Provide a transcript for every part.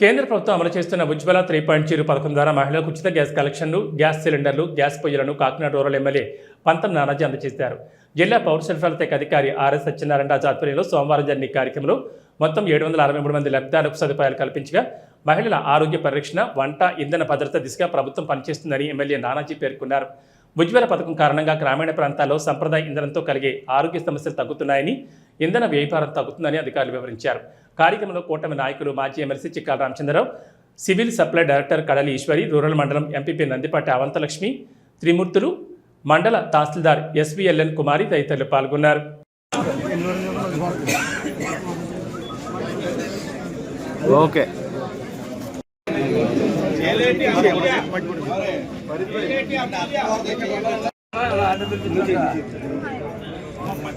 కేంద్ర ప్రభుత్వం అమలు చేస్తున్న ఉజ్వల త్రీ పాయింట్ జీరో పథకం ద్వారా మహిళలకు ఉచిత గ్యాస్ కలెక్షన్లు గ్యాస్ సిలిండర్లు గ్యాస్ పొయ్యిలను కాకినాడ రూరల్ ఎమ్మెల్యే పంతం నానాజీ అందజేశారు. జిల్లా పౌర సరఫరాల శాఖ అధికారి ఆర్ఎస్ సత్యనారాయణ రాజు ఆధ్వర్యంలో సోమవారం జరిగిన కార్యక్రమంలో మొత్తం ఏడు వందల అరవై మూడు మంది లబ్ధిదారులకు సదుపాయాలు కల్పించగా మహిళల ఆరోగ్య పరిరక్షణ వంట ఇంధన భద్రత దిశగా ప్రభుత్వం పనిచేస్తుందని ఎమ్మెల్యే నానాజీ పేర్కొన్నారు. ఉజ్వల పథకం కారణంగా గ్రామీణ ప్రాంతాల్లో సంప్రదాయ ఇంధనంతో కలిగే ఆరోగ్య సమస్యలు తగ్గుతున్నాయని ఇంధన వ్యయభారం తగ్గుతుందని అధికారులు వివరించారు. కార్యక్రమంలో కూటమి నాయకులు మాజీ MLC Chikkala Ramachandrarao civil supply director Kadali Eshwari rural మండలం ఎంపీపీ నందిపాటి అవంతలక్ష్మి త్రిమూర్తులు మండల తహసీల్దార్ ఎస్విఎల్ఎన్ కుమారి తదితరులు పాల్గొన్నారు ఓకే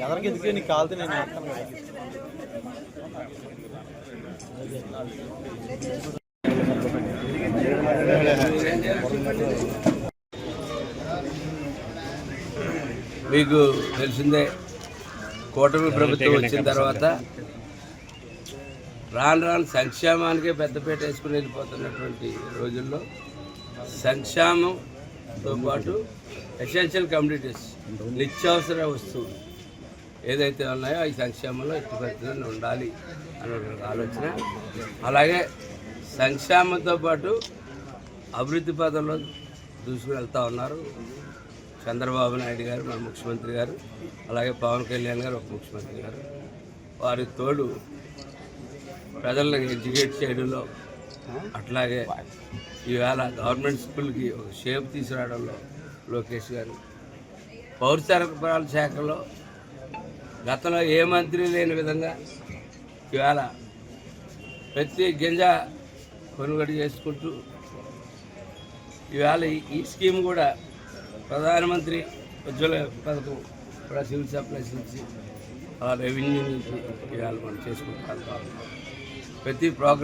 ఎవరికి ఎందుకు నీకు కాలితే నేను. మీకు తెలిసిందే కూటమి ప్రభుత్వం వచ్చిన తర్వాత రాను రాను సంక్షేమానికే పెద్దపేట వేసుకుని వెళ్ళిపోతున్నటువంటి రోజుల్లో సంక్షేమంతో పాటు ఎసెన్షియల్ కమ్యూనిటీస్ నిత్యావసర వస్తువులు ఏదైతే ఉన్నాయో ఈ సంక్షేమంలో ఎట్టి పరిస్థితుల్లో ఉండాలి అనే ఆలోచన. అలాగే సంక్షేమంతో పాటు అభివృద్ధి పదంలో దూసుకుని వెళ్తూ ఉన్నారు చంద్రబాబు నాయుడు గారు మన ముఖ్యమంత్రి గారు అలాగే పవన్ కళ్యాణ్ గారు ఒక ముఖ్యమంత్రి గారు. వారి తోడు ప్రజలను ఎడ్యుకేట్ చేయడంలో అట్లాగే ఈవేళ గవర్నమెంట్ స్కూల్కి ఒక షేప్ తీసుకురావడంలో లోకేష్ గారు. పౌర సరఫరాల శాఖలో గతంలో ఏ మంత్రి లేని విధంగా ఇవాళ ప్రతి గింజ కొనుగోలు చేసుకుంటూ ఇవాళ ఈ- స్కీమ్ కూడా ప్రధానమంత్రి ఉజ్వల పథకం కూడా సివిల్ సప్లైస్ నుంచి రెవెన్యూ నుంచి ఇవాళ మనం చేసుకుంటాం ప్రతి ప్రోగ్రామ్